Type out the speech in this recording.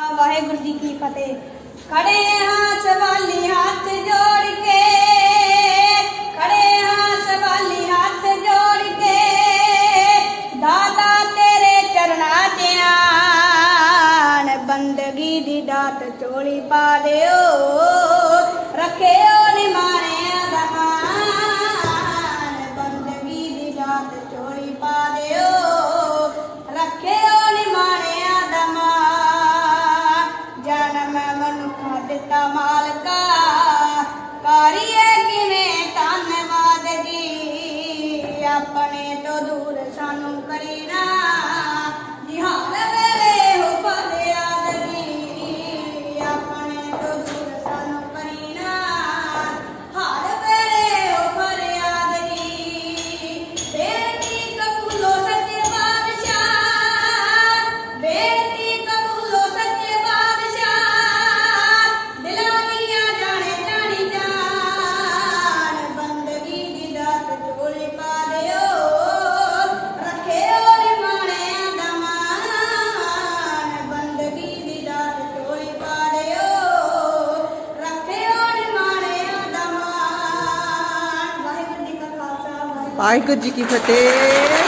ਵਾਹਿਗੁਰੂ ਜੀ ਕੀ ਫਤਿਹ। ਖੜੇ ਹਾਂ ਸਵਾਲੀ ਹੱਥ ਜੋੜ ਕੇ, ਖੜੇ ਹਾਂ ਸਵਾਲੀ ਹੱਥ ਜੋੜ ਕੇ, ਦਾਤਾ ਤੇਰੇ ਚਰਨਾਂ 'ਚ ਆਣ, ਬੰਦਗੀ ਦੀ ਦਾਤ ਚੋਲੀ ਪਾ ਦਿਓ, ਰੱਖਿਓ ਨਿਮਾਣਿਆਂ ਦਾ ਮਾਣ ਬੰਦਗੀ ਦੀ ਦਾਤ ਚੋਲੀ ਪਾ ਦਿਓ। ਮਨੁੱਖਾ ਦਿੱਤਾ ਵਾਹਿਗੁਰੂ ਜੀ ਕੀ ਫਤਿਹ।